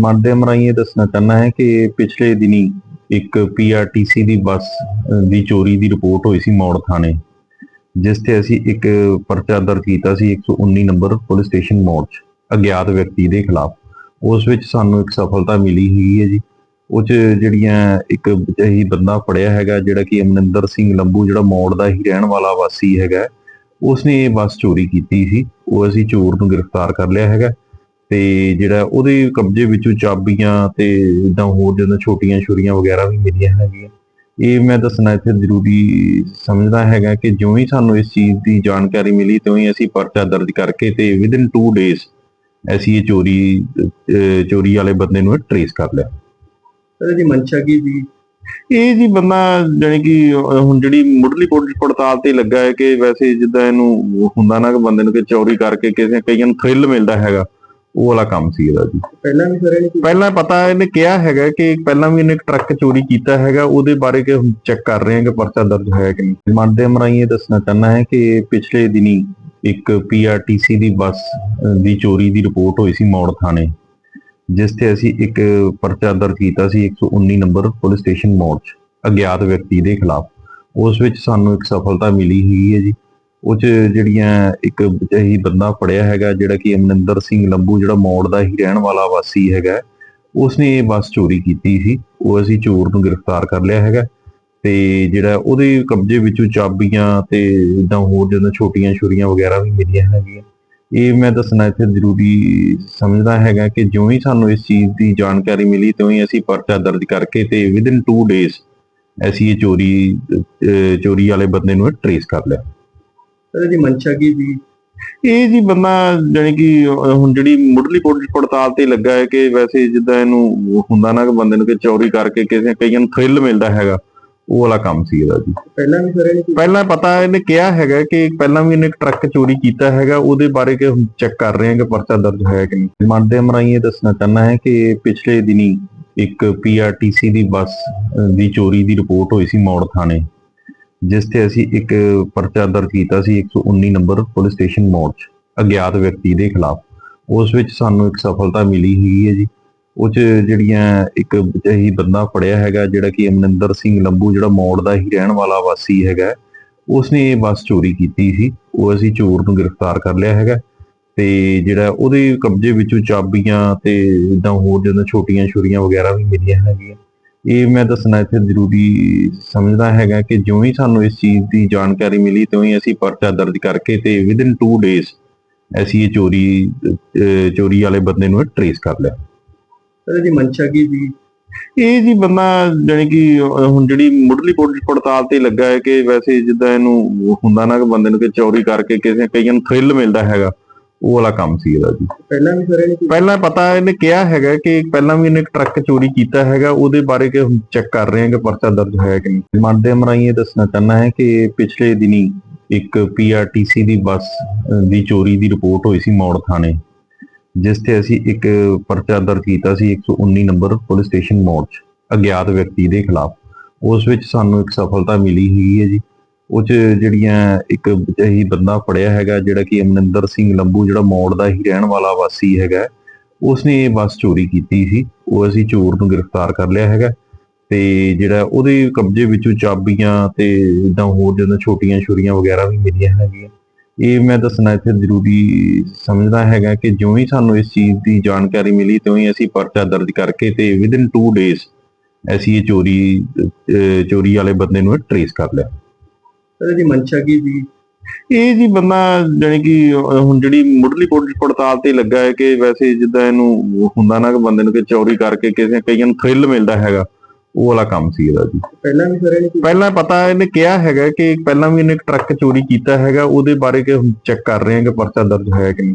ਮਾਧਿਅਮ ਰਾਹੀਂ ਇਹ ਦੱਸਣਾ ਚਾਹੁੰਦਾ ਹੈ ਕਿ ਪਿਛਲੇ ਦਿਨੀ ਇੱਕ ਪੀਆਰਟੀਸੀ ਦੀ ਬੱਸ ਦੀ ਚੋਰੀ ਦੀ ਰਿਪੋਰਟ ਹੋਈ ਸੀ ਮੌੜ ਥਾਣੇ, ਜਿਸ ਤੇ ਅਸੀਂ ਇੱਕ ਪਰਚਾ ਦਰਜ ਕੀਤਾ ਸੀ 119 ਨੰਬਰ ਪੁਲਿਸ ਸਟੇਸ਼ਨ ਮੌੜ 'ਚ, ਅਗਿਆਤ ਵਿਅਕਤੀ ਦੇ ਖਿਲਾਫ। ਉਸ ਵਿੱਚ ਸਾਨੂੰ ਇੱਕ ਸਫਲਤਾ ਮਿਲੀ ਹੈਗੀ ਹੈ ਜੀ। ਉਹ 'ਚ ਜਿਹੜੀਆਂ ਇੱਕ ਇਹੀ ਬੰਦਾ ਫੜਿਆ ਹੈਗਾ, ਜਿਹੜਾ ਕਿ ਅਮਨਿੰਦਰ ਸਿੰਘ ਲੰਬੂ, ਜਿਹੜਾ ਮੌੜ ਦਾ ਹੀ ਰਹਿਣ ਵਾਲਾ ਵਾਸੀ ਹੈਗਾ, ਉਸਨੇ ਇਹ ਬੱਸ ਚੋਰੀ ਕੀਤੀ ਸੀ। ਉਹ ਅਸੀਂ ਚੋਰ ਨੂੰ ਗ੍ਰਿਫਤਾਰ ਕਰ ਲਿਆ ਹੈਗਾ। ਤੇ ਜਿਹੜਾ ਉਹਦੇ ਕਬਜ਼ੇ ਵਿੱਚੋਂ ਚਾਬੀਆਂ ਤੇ ਇਦਾਂ ਹੋਰ ਜਦੋਂ ਛੋਟੀਆਂ ਛੁਰੀਆਂ ਵਗੈਰਾ ਵੀ ਮਿਲੀਆਂ ਹੈਗੀਆਂ। ਇਹ ਮੈਂ ਦੱਸਣਾ ਇੱਥੇ ਜ਼ਰੂਰੀ ਸਮਝਦਾ ਹੈਗਾ ਕਿ ਜਿਉਂ ਹੀ ਸਾਨੂੰ ਇਸ ਚੀਜ਼ ਦੀ ਜਾਣਕਾਰੀ ਮਿਲੀ ਤਿਉਂ ਹੀ ਅਸੀਂ ਪਰਚਾ ਦਰਜ ਕਰਕੇ ਤੇ ਵਿਦਿਨ 2 ਡੇਜ਼ ਅਸੀਂ ਇਹ ਚੋਰੀ ਚੋਰੀ ਵਾਲੇ ਬੰਦੇ ਨੂੰ ਟ੍ਰੇਸ ਕਰ ਲਿਆ। ਸਰ ਇਹਦੀ ਮਨਸ਼ਾ ਕੀ ਸੀ? ਇਹ ਜੀ ਬੰਦਾ ਜਾਨੀ ਕਿ ਹੁਣ ਜਿਹੜੀ ਮੁੱਢਲੀ ਪੜਤਾਲ ਤੇ ਲੱਗਾ ਹੈ ਕਿ ਵੈਸੇ ਜਿੱਦਾਂ ਇਹਨੂੰ ਹੁੰਦਾ ਨਾ ਕਿ ਬੰਦੇ ਨੂੰ ਕਿ ਚੋਰੀ ਕਰਕੇ ਕਿਸੇ ਕਈਆਂ ਨੂੰ ਥ੍ਰਿਲ ਮਿਲਦਾ ਹੈਗਾ। ਉਹ ਵਾਲਾ ਕੰਮ ਸੀ ਇਹਦਾ ਜੀ। ਪਹਿਲਾਂ ਵੀ ਸਰ ਇਹਨੇ ਪਹਿਲਾਂ ਪਤਾ ਇਹਨੇ ਕਿਹਾ ਹੈਗਾ ਕਿ ਪਹਿਲਾਂ ਵੀ ਇਹਨੇ ਇੱਕ ਟਰੱਕ ਚੋਰੀ ਕੀਤਾ ਹੈਗਾ ਉਹਦੇ ਬਾਰੇ ਕਿ ਚੈੱਕ ਕਰ ਰਹੇ ਹਾਂ ਕਿ ਪਰਚਾ ਦਰਜ ਹੋਇਆ ਕਿ ਨਹੀਂ। ਮਾਧਿਅਮ ਰਾਹੀਂ ਇਹ ਦੱਸਣਾ ਚਾਹੁੰਦਾ ਹੈ ਕਿ ਪਿਛਲੇ ਦਿਨੀ ਇੱਕ ਪੀਆਰਟੀਸੀ ਦੀ ਬੱਸ ਦੀ ਚੋਰੀ ਦੀ ਰਿਪੋਰਟ ਹੋਈ ਸੀ ਮੌੜ ਥਾਣੇ। ਜਿਸ ਤੇ ਅਸੀਂ ਇੱਕ ਪਰਚਾ ਦਰਜ ਕੀਤਾ ਸੀ 119 ਨੰਬਰ ਪੁਲਿਸ ਸਟੇਸ਼ਨ ਮੌੜ 'ਚ ਅਗਿਆਤ ਵਿਅਕਤੀ ਦੇ ਖਿਲਾਫ। ਉਸ ਵਿੱਚ ਸਾਨੂੰ ਇੱਕ ਸਫਲਤਾ ਮਿਲੀ ਹੈਗੀ ਹੈ ਜੀ। ਉਹ 'ਚ ਜਿਹੜੀਆਂ ਇੱਕ ਇਹੀ ਬੰਦਾ ਫੜਿਆ ਹੈਗਾ, ਜਿਹੜਾ ਕਿ ਅਮਨਿੰਦਰ ਸਿੰਘ ਲੰਬੂ, ਜਿਹੜਾ ਮੌੜ ਦਾ ਹੀ ਰਹਿਣ ਵਾਲਾ ਵਾਸੀ ਹੈਗਾ, ਉਸਨੇ ਇਹ ਬੱਸ ਚੋਰੀ ਕੀਤੀ ਸੀ। ਉਹ ਅਸੀਂ ਚੋਰ ਨੂੰ ਗ੍ਰਿਫਤਾਰ ਕਰ ਲਿਆ ਹੈਗਾ ਤੇ ਜਿਹੜਾ ਉਹਦੇ ਕਬਜ਼ੇ ਵਿੱਚੋਂ ਚਾਬੀਆਂ ਤੇ ਇਦਾਂ ਹੋਰ ਜਦੋਂ ਛੋਟੀਆਂ ਛੁਰੀਆਂ ਵਗੈਰਾ ਵੀ ਮਿਲੀਆਂ ਹੈਗੀਆਂ। ਇਹ ਮੈਂ ਦੱਸਣਾ ਇੱਥੇ ਜ਼ਰੂਰੀ ਸਮਝਦਾ ਹੈਗਾ ਕਿ ਜਿਉਂ ਹੀ ਸਾਨੂੰ ਇਸ ਚੀਜ਼ ਦੀ ਜਾਣਕਾਰੀ ਮਿਲੀ, ਤਿਉਂ ਹੀ ਅਸੀਂ ਪਰਚਾ ਦਰਜ ਕਰਕੇ ਤੇ ਵਿਦਿਨ 2 ਡੇਜ਼ ਅਸੀਂ ਇਹ ਚੋਰੀ ਚੋਰੀ ਵਾਲੇ ਬੰਦੇ ਨੂੰ ਟ੍ਰੇਸ ਕਰ ਲਿਆ। ਸਰ ਇਹਦੀ ਮਨਸ਼ਾ ਕੀ ਸੀ? ਇਹ ਜੀ ਬੰਦਾ ਜਾਨੀ ਕਿ ਹੁਣ ਜਿਹੜੀ ਮੁੱਢਲੀ ਪੜਤਾਲ ਤੇ ਲੱਗਾ ਹੈ ਕਿ ਵੈਸੇ ਜਿੱਦਾਂ ਇਹਨੂੰ ਹੁੰਦਾ ਨਾ ਕਿ ਬੰਦੇ ਨੂੰ ਕਿ ਚੋਰੀ ਕਰਕੇ ਕਿਸੇ ਕਈਆਂ ਨੂੰ ਥ੍ਰਿਲ ਮਿਲਦਾ ਹੈਗਾ ਉਹ ਵਾਲਾ ਕੰਮ ਸੀ ਇਹਦਾ ਜੀ। ਪਹਿਲਾਂ ਵੀ ਇਹਨੇ ਕੋਈ ਪਹਿਲਾਂ ਪਤਾ ਇਹਨੇ ਕਿਹਾ ਹੈਗਾ ਕਿ ਪਹਿਲਾਂ ਵੀ ਇਹਨੇ ਇੱਕ ਟਰੱਕ ਚੋਰੀ ਕੀਤਾ ਹੈਗਾ ਉਹਦੇ ਬਾਰੇ ਕਿ ਚੈੱਕ ਕਰ ਰਹੇ ਹਾਂ ਕਿ ਪਰਚਾ ਦਰਜ ਹੋਇਆ ਕਿ ਨਹੀਂ। ਮਾਧਿਅਮ ਰਾਹੀਂ ਇਹ ਦੱਸਣਾ ਚਾਹੁੰਦਾ ਹੈ ਕਿ ਪਿਛਲੇ ਦਿਨੀ ਇੱਕ ਪੀਆਰਟੀਸੀ ਦੀ ਬੱਸ ਦੀ ਚੋਰੀ ਦੀ ਰਿਪੋਰਟ ਹੋਈ ਸੀ ਮੌੜ ਥਾਣੇ। ਜਿਸ ਤੇ ਅਸੀਂ ਇੱਕ ਪਰਚਾ ਦਰਜ ਕੀਤਾ ਸੀ 119 ਨੰਬਰ ਪੁਲਿਸ ਸਟੇਸ਼ਨ ਮੌੜ 'ਚ, ਅਗਿਆਤ ਵਿਅਕਤੀ ਦੇ ਖਿਲਾਫ। ਉਸ ਵਿੱਚ ਸਾਨੂੰ ਇੱਕ ਸਫਲਤਾ ਮਿਲੀ ਹੈਗੀ ਹੈ ਜੀ। ਉਹ 'ਚ ਜਿਹੜੀਆਂ ਇੱਕ ਇਹੀ ਬੰਦਾ ਫੜਿਆ ਹੈਗਾ, ਜਿਹੜਾ ਕਿ ਅਮਨਿੰਦਰ ਸਿੰਘ ਲੰਬੂ, ਜਿਹੜਾ ਮੌੜ ਦਾ ਹੀ ਰਹਿਣ ਵਾਲਾ ਵਾਸੀ ਹੈਗਾ, ਉਸਨੇ ਇਹ ਬੱਸ ਚੋਰੀ ਕੀਤੀ ਸੀ। ਉਹ ਅਸੀਂ ਚੋਰ ਨੂੰ ਗ੍ਰਿਫਤਾਰ ਕਰ ਲਿਆ ਹੈਗਾ ਤੇ ਜਿਹੜਾ ਉਹਦੇ ਕਬਜ਼ੇ ਵਿੱਚੋਂ ਚਾਬੀਆਂ ਤੇ ਇਦਾਂ ਹੋਰ ਜਦੋਂ ਛੋਟੀਆਂ ਛੁਰੀਆਂ ਵਗੈਰਾ ਵੀ ਮਿਲੀਆਂ ਹੈਗੀਆਂ। ਇਹ ਮੈਂ ਦੱਸਣਾ ਇੱਥੇ ਜ਼ਰੂਰੀ ਸਮਝਦਾ ਹੈਗਾ ਕਿ ਜਿਉਂ ਹੀ ਸਾਨੂੰ ਇਸ ਚੀਜ਼ ਦੀ ਜਾਣਕਾਰੀ ਮਿਲੀ ਤਿਉਂ ਹੀ ਅਸੀਂ ਪਰਚਾ ਦਰਜ ਕਰਕੇ ਤੇ ਵਿਦਿਨ 2 ਡੇਜ਼ ਅਸੀਂ ਇਹ ਚੋਰੀ ਚੋਰੀ ਵਾਲੇ ਬੰਦੇ ਨੂੰ ਟ੍ਰੇਸ ਕਰ ਲਿਆ। ਸਰ ਇਹਦੀ ਮਨਸ਼ਾ ਕੀ ਸੀ? ਇਹ ਜੀ ਬੰਦਾ ਜਾਨੀ ਕਿ ਹੁਣ ਜਿਹੜੀ ਮੁੱਢਲੀ ਪੜਤਾਲ ਤੇ ਲੱਗਾ ਹੈ ਕਿ ਵੈਸੇ ਜਿੱਦਾਂ ਇਹਨੂੰ ਹੁੰਦਾ ਨਾ ਕਿ ਬੰਦੇ ਨੂੰ ਕਿ ਚੋਰੀ ਕਰਕੇ ਕਿਸੇ ਕਈਆਂ ਨੂੰ ਥ੍ਰਿਲ ਮਿਲਦਾ ਹੈਗਾ। ਉਹ ਵਾਲਾ ਕੰਮ ਸੀ ਇਹਦਾ ਜੀ। ਪਹਿਲਾਂ ਵੀ ਸਰ ਇਹਨੇ ਪਹਿਲਾਂ ਪਤਾ ਇਹਨੇ ਕਿਹਾ ਹੈਗਾ ਕਿ ਪਹਿਲਾਂ ਵੀ ਇਹਨੇ ਇੱਕ ਟਰੱਕ ਚੋਰੀ ਕੀਤਾ ਹੈਗਾ ਉਹਦੇ ਬਾਰੇ ਕਿ ਚੈੱਕ ਕਰ ਰਹੇ ਹਾਂ ਕਿ ਪਰਚਾ ਦਰਜ ਹੋਇਆ ਕਿ ਨਹੀਂ। ਰਾਹੀਂ ਇਹ ਦੱਸਣਾ ਚਾਹੁੰਦਾ ਹੈ ਕਿ ਪਿਛਲੇ ਦਿਨੀ ਇੱਕ ਪੀਆਰਟੀਸੀ ਦੀ ਬੱਸ ਦੀ ਚੋਰੀ ਦੀ ਰਿਪੋਰਟ ਹੋਈ ਸੀ ਮੌੜ ਥਾਣੇ ਜਿਸ ਤੇ ਅਸੀਂ ਇੱਕ ਪਰਚਾ ਦਰਜ ਕੀਤਾ ਸੀ 119 ਨੰਬਰ ਪੁਲਿਸ ਸਟੇਸ਼ਨ ਮੌੜ 'ਚ ਅਗਿਆਤ ਵਿਅਕਤੀ ਦੇ ਖਿਲਾਫ। ਉਸ ਵਿੱਚ ਸਾਨੂੰ ਇੱਕ ਸਫਲਤਾ ਮਿਲੀ ਹੈਗੀ ਹੈ ਜੀ। ਉਹ 'ਚ ਜਿਹੜੀਆਂ ਇੱਕ ਇਹੀ ਬੰਦਾ ਫੜਿਆ ਹੈਗਾ, ਜਿਹੜਾ ਕਿ ਅਮਨਿੰਦਰ ਸਿੰਘ ਲੰਬੂ, ਜਿਹੜਾ ਮੌੜ ਦਾ ਹੀ ਰਹਿਣ ਵਾਲਾ ਵਾਸੀ ਹੈਗਾ, ਉਸਨੇ ਇਹ ਬੱਸ ਚੋਰੀ ਕੀਤੀ ਸੀ। ਉਹ ਅਸੀਂ ਚੋਰ ਨੂੰ ਗ੍ਰਿਫਤਾਰ ਕਰ ਲਿਆ ਹੈਗਾ ਤੇ ਜਿਹੜਾ ਉਹਦੇ ਕਬਜ਼ੇ ਵਿੱਚੋਂ ਚਾਬੀਆਂ ਤੇ ਇਦਾਂ ਹੋਰ ਜਦੋਂ ਛੋਟੀਆਂ ਛੁਰੀਆਂ ਵਗੈਰਾ ਵੀ ਮਿਲੀਆਂ ਹੈਗੀਆਂ। ਇਹ ਮੈਂ ਦੱਸਣਾ ਇੱਥੇ ਜ਼ਰੂਰੀ ਸਮਝਦਾ ਹੈਗਾ ਕਿ ਜਿਉਂ ਹੀ ਸਾਨੂੰ ਇਸ ਚੀਜ਼ ਦੀ ਜਾਣਕਾਰੀ ਮਿਲੀ, ਤਿਉਂ ਹੀ ਅਸੀਂ ਪਰਚਾ ਦਰਜ ਕਰਕੇ ਤੇ ਵਿਦਿਨ 2 ਡੇਜ਼ ਅਸੀਂ ਇਹ ਚੋਰੀ ਚੋਰੀ ਵਾਲੇ ਬੰਦੇ ਨੂੰ ਟ੍ਰੇਸ ਕਰ ਲਿਆ। ਸਰ ਇਹਦੀ ਮਨਸ਼ਾ ਕੀ ਸੀ ਇਹ ਜੀ ਬੰਦਾ ਜਾਨੀ ਕਿ ਹੁਣ ਜਿਹੜੀ ਮੁੱਢਲੀ ਪੜਤਾਲ ਤੇ ਲੱਗਾ ਹੈ ਕਿ ਵੈਸੇ ਜਿੱਦਾਂ ਇਹਨੂੰ ਹੁੰਦਾ ਨਾ ਕਿ ਬੰਦੇ ਨੂੰ ਕਿ ਚੋਰੀ ਕਰਕੇ ਕਿਸੇ ਕਈਆਂ ਨੂੰ ਥ੍ਰਿਲ ਮਿਲਦਾ ਹੈਗਾ ਉਹ ਵਾਲਾ ਕੰਮ ਸੀ ਇਹਦਾ ਜੀ। ਪਹਿਲਾਂ ਵੀ ਇਹਨੇ ਕੋਈ ਪਹਿਲਾਂ ਪਤਾ ਇਹਨੇ ਕਿਹਾ ਹੈਗਾ ਕਿ ਪਹਿਲਾਂ ਵੀ ਇਹਨੇ ਇੱਕ ਟਰੱਕ ਚੋਰੀ ਕੀਤਾ ਹੈਗਾ ਉਹਦੇ ਬਾਰੇ ਕਿ ਚੈੱਕ ਕਰ ਰਹੇ ਹਾਂ ਕਿ ਪਰਚਾ ਦਰਜ ਹੋਇਆ ਕਿ ਨਹੀਂ।